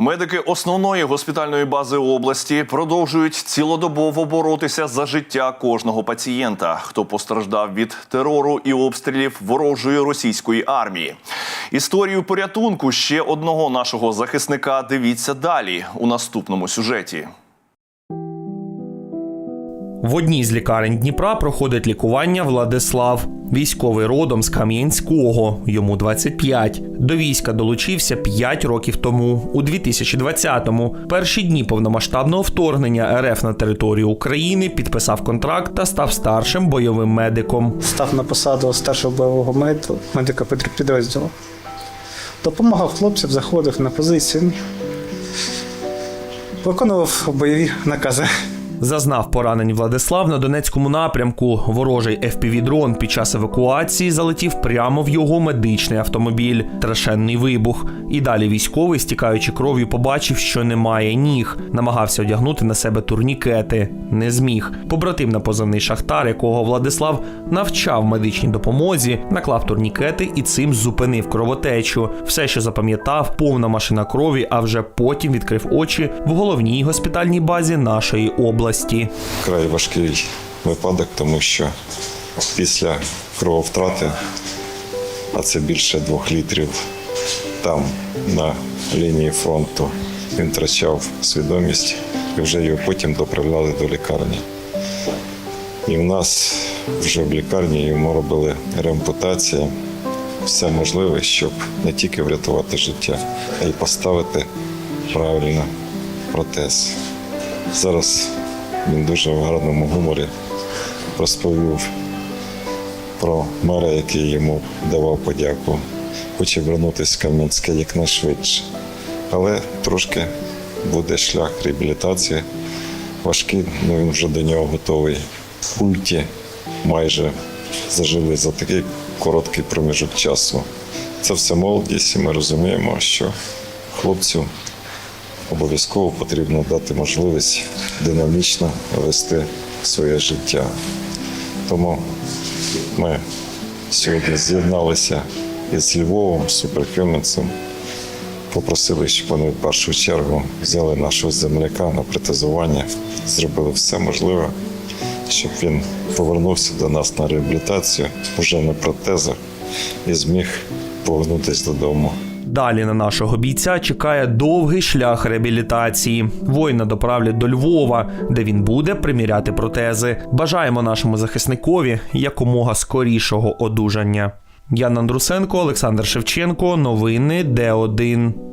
Медики основної госпітальної бази області продовжують цілодобово боротися за життя кожного пацієнта, хто постраждав від терору і обстрілів ворожої російської армії. Історію порятунку ще одного нашого захисника дивіться далі у наступному сюжеті. В одній з лікарень Дніпра проходить лікування Владислав. Військовий родом з Кам'янського, йому 25. До війська долучився 5 років тому, у 2020-му. Перші дні повномасштабного вторгнення РФ на територію України підписав контракт та став старшим бойовим медиком. став на посаду старшого бойового мед- медика підрозділу. Допомагав хлопцям, заходив на позиції, виконував бойові накази. Зазнав поранень Владислав на Донецькому напрямку. Ворожий FPV-дрон під час евакуації залетів прямо в його медичний автомобіль. Страшенний вибух. І далі військовий, стікаючи кров'ю, побачив, що немає ніг. Намагався одягнути на себе турнікети. Не зміг. Побратим на позивний шахтар, якого Владислав навчав медичній допомозі, наклав турнікети і цим зупинив кровотечу. Все, що запам'ятав, повна машина крові, а вже потім відкрив очі в головній госпітальній базі нашої області. Край важкий випадок, тому що після крововтрати, а це більше двох літрів, там на лінії фронту він втрачав свідомість і вже його потім доправляли до лікарні. І в нас вже в лікарні йому робили реампутацію, все можливе, щоб не тільки врятувати життя, а й поставити правильно протез. Зараз він дуже в гарному гуморі розповів про мера, який йому давав подяку. Хоче вернутися в Кам'янське якнайшвидше. Але трошки буде шлях реабілітації важкий, але він вже до нього готовий. Ульті майже зажили за такий короткий проміжок часу. Це все молодість, і ми розуміємо, що хлопцю обов'язково потрібно дати можливість динамічно вести своє життя. Тому ми сьогодні з'єдналися із Львовом, суперхюменцем, попросили, щоб вони в першу чергу взяли нашого земляка на протезування, зробили все можливе, щоб він повернувся до нас на реабілітацію вже на протезах і зміг повернутися додому. Далі на нашого бійця чекає довгий шлях реабілітації. Воїна доправлять до Львова, де він буде приміряти протези. Бажаємо нашому захисникові якомога скорішого одужання. Ян Андрусенко, Олександр Шевченко. Новини Д1.